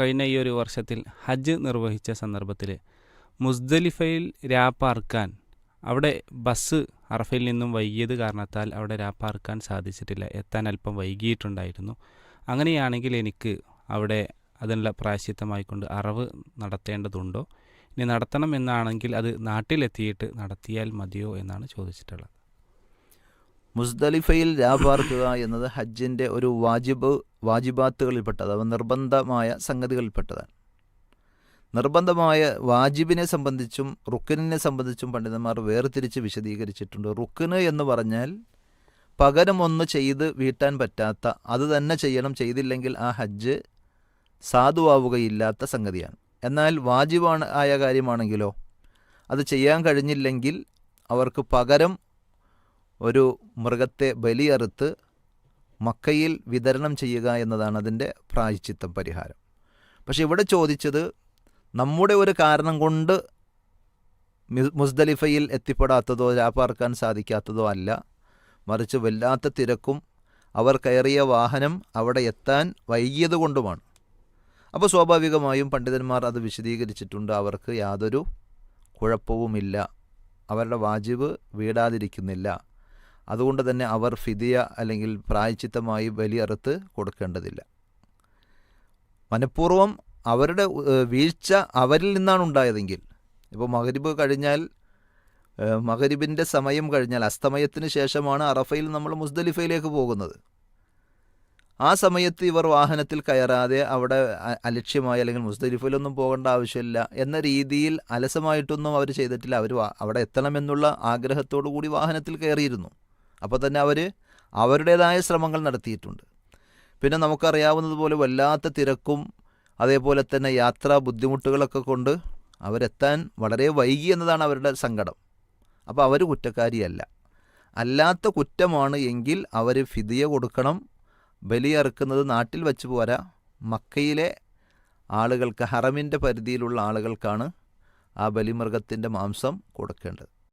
കഴിഞ്ഞ ഈ ഒരു വർഷത്തിൽ ഹജ്ജ് നിർവഹിച്ച സന്ദർഭത്തിൽ മുസ്ദലിഫയിൽ രാപ്പാർക്കാൻ അവിടെ ബസ് അറഫയിൽ നിന്നും വൈകിയത് കാരണത്താൽ അവിടെ രാപ്പാർക്കാൻ സാധിച്ചിട്ടില്ല. എത്താൻ അല്പം വൈകിയിട്ടുണ്ടായിരുന്നു. അങ്ങനെയാണെങ്കിൽ എനിക്ക് അവിടെ അതിനുള്ള പ്രായശ്ചിത്തമായിക്കൊണ്ട് അറവ് നടത്തേണ്ടതുണ്ടോ? ഇനി നടത്തണം എന്നാണെങ്കിൽ അത് നാട്ടിലെത്തിയിട്ട് നടത്തിയാൽ മതിയോ എന്നാണ് ചോദിച്ചിട്ടുള്ളത്. മുസ്ദലിഫയിൽ രാപാർക്കുക എന്നത് ഹജ്ജിന്റെ ഒരു വാജിബ് വാജിബാത്തുകളിൽപ്പെട്ടത് അഥവാ നിർബന്ധമായ സംഗതികളിൽപ്പെട്ടതാണ്. നിർബന്ധമായ വാജിബിനെ സംബന്ധിച്ചും റുക്കിനെ സംബന്ധിച്ചും പണ്ഡിതന്മാർ വേർതിരിച്ച് വിശദീകരിച്ചിട്ടുണ്ട്. റുക്കിന് എന്ന് പറഞ്ഞാൽ പകരം ഒന്ന് ചെയ്ത് വീട്ടാൻ പറ്റാത്ത അത് തന്നെ ചെയ്യണം ചെയ്തില്ലെങ്കിൽ ആ ഹജ്ജ് സാധുവാവുകയില്ലാത്ത സംഗതിയാണ്. എന്നാൽ വാജിബാണ് ആയ കാര്യമാണെങ്കിലോ അത് ചെയ്യാൻ കഴിഞ്ഞില്ലെങ്കിൽ അവർക്ക് പകരം ഒരു മൃഗത്തെ ബലിയറുത്ത് മക്കയിൽ വിതരണം ചെയ്യുക എന്നതാണ് അതിന്റെ പ്രായച്ചിത്തം പരിഹാരം. പക്ഷെ ഇവിടെ ചോദിച്ചത് നമ്മുടെ ഒരു കാരണം കൊണ്ട് മുസ്ദലിഫയിൽ എത്തിപ്പെടാത്തതോ രാപ്പാർക്കാൻ സാധിക്കാത്തതോ അല്ല. മറിച്ച് വല്ലാത്ത തിരക്കും അവർ കയറിയ വാഹനം അവിടെ എത്താൻ വൈകിയത് കൊണ്ടുമാണ്. അപ്പോൾ സ്വാഭാവികമായും പണ്ഡിതന്മാർ അത് വിശദീകരിച്ചിട്ടുണ്ട്. അവർക്ക് യാതൊരു കുഴപ്പവുമില്ല. അവരുടെ വാജിബ് വീടാതിരിക്കുന്നില്ല. അതുകൊണ്ട് തന്നെ അവർ ഫിദിയ അല്ലെങ്കിൽ പ്രായച്ചിത്തമായി ബലിയറുത്ത് കൊടുക്കേണ്ടതില്ല. മനഃപൂർവം അവരുടെ വീഴ്ച അവരിൽ നിന്നാണ് ഉണ്ടായതെങ്കിൽ ഇപ്പോൾ മകരിബ് കഴിഞ്ഞാൽ മകരിബിന്റെ സമയം കഴിഞ്ഞാൽ അസ്തമയത്തിന് ശേഷമാണ് അറഫയിൽ നമ്മൾ മുസ്ദലിഫയിലേക്ക് പോകുന്നത്. ആ സമയത്ത് ഇവർ വാഹനത്തിൽ കയറാതെ അവിടെ അലക്ഷ്യമായി അല്ലെങ്കിൽ മുസ്ദലിഫയിലൊന്നും പോകേണ്ട ആവശ്യമില്ല എന്ന രീതിയിൽ അലസമായിട്ടൊന്നും അവർ ചെയ്തിട്ടില്ല. അവർ അവിടെ എത്തണമെന്നുള്ള ആഗ്രഹത്തോടു കൂടി വാഹനത്തിൽ കയറിയിരുന്നു. അപ്പോൾ തന്നെ അവർ അവരുടേതായ ശ്രമങ്ങൾ നടത്തിയിട്ടുണ്ട്. പിന്നെ നമുക്കറിയാവുന്നതുപോലെ വല്ലാത്ത തിരക്കും അതേപോലെ തന്നെ യാത്രാ ബുദ്ധിമുട്ടുകളൊക്കെ കൊണ്ട് അവരെത്താൻ വളരെ വൈകി എന്നതാണ് അവരുടെ സങ്കടം. അപ്പോൾ അവർ കുറ്റക്കാരിയല്ല. അല്ലാത്ത കുറ്റമാണ് എങ്കിൽ അവർ ഫിദിയ കൊടുക്കണം ബലിയറുക്കുന്നത് നാട്ടിൽ വച്ച് പോരാ. മക്കയിലെ ആളുകൾക്ക് ഹറമിന്റെ പരിധിയിലുള്ള ആളുകൾക്കാണ് ആ ബലിമൃഗത്തിന്റെ മാംസം കൊടുക്കേണ്ടത്.